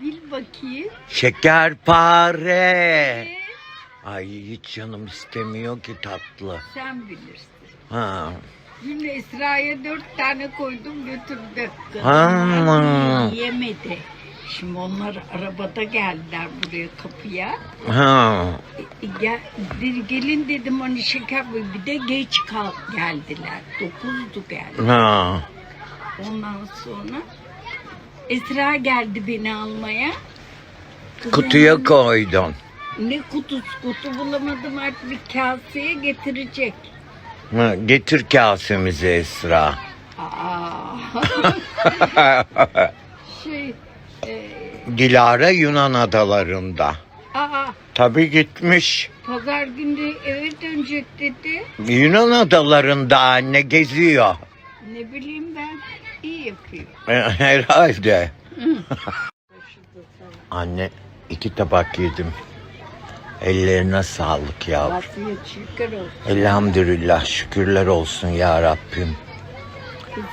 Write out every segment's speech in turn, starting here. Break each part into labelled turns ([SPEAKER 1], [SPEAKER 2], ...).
[SPEAKER 1] Bil bakayım.
[SPEAKER 2] Şekerpare.
[SPEAKER 1] Ee,
[SPEAKER 2] Ay hiç canım istemiyor ki tatlı.
[SPEAKER 1] sen bilirsin.
[SPEAKER 2] Ha.
[SPEAKER 1] Dün Esra'ya dört tane koydum götürdü.
[SPEAKER 2] Aman.
[SPEAKER 1] Yemedi. Şimdi onlar arabada geldiler buraya kapıya.
[SPEAKER 2] Ha.
[SPEAKER 1] E, Gel, gelin dedim hani şeker. Bir de geç kal geldiler. Dokuzdu geldi.
[SPEAKER 2] Ha.
[SPEAKER 1] Ondan sonra Esra geldi beni almaya. Kızım,
[SPEAKER 2] Kutuya koydun.
[SPEAKER 1] Ne kutusu kutu bulamadım artık bir kaseye getirecek.
[SPEAKER 2] Ha, getir kasemizi Esra.
[SPEAKER 1] Aa. şey e,
[SPEAKER 2] Dilara Yunan adalarında.
[SPEAKER 1] aa
[SPEAKER 2] Tabii gitmiş.
[SPEAKER 1] pazar günü eve dönecek dedi.
[SPEAKER 2] Yunan adalarında anne geziyor.
[SPEAKER 1] Ne bileyim ben iyi yapıyor.
[SPEAKER 2] Herhalde. Anne iki tabak yedim. Ellerine sağlık ya.
[SPEAKER 1] Afiyet şükür olsun.
[SPEAKER 2] Elhamdülillah şükürler olsun ya Rabbim.
[SPEAKER 1] Kız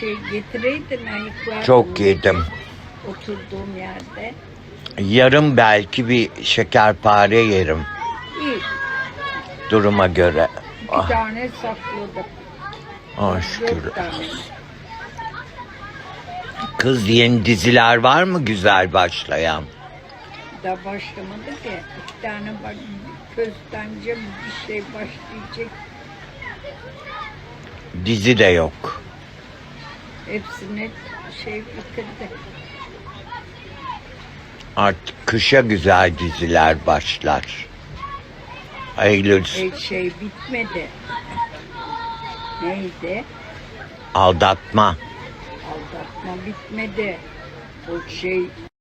[SPEAKER 1] şey getireydin.
[SPEAKER 2] Çok yedim.
[SPEAKER 1] Oturduğum yerde.
[SPEAKER 2] Yarın belki bir şekerpare yerim
[SPEAKER 1] İyi.
[SPEAKER 2] duruma göre.
[SPEAKER 1] İki
[SPEAKER 2] Ah,
[SPEAKER 1] tane sakladım. Tane.
[SPEAKER 2] Kız yeni diziler var mı güzel başlayan?
[SPEAKER 1] Daha başlamadı ki. İki tane var. Köstence bir şey başlayacak.
[SPEAKER 2] Dizi de yok.
[SPEAKER 1] Hepsini şey bitirdi.
[SPEAKER 2] Artık kışa güzel diziler başlar. Eylül
[SPEAKER 1] E, şey bitmedi. Neydi?
[SPEAKER 2] aldatma.
[SPEAKER 1] Aldatma bitmedi. O şey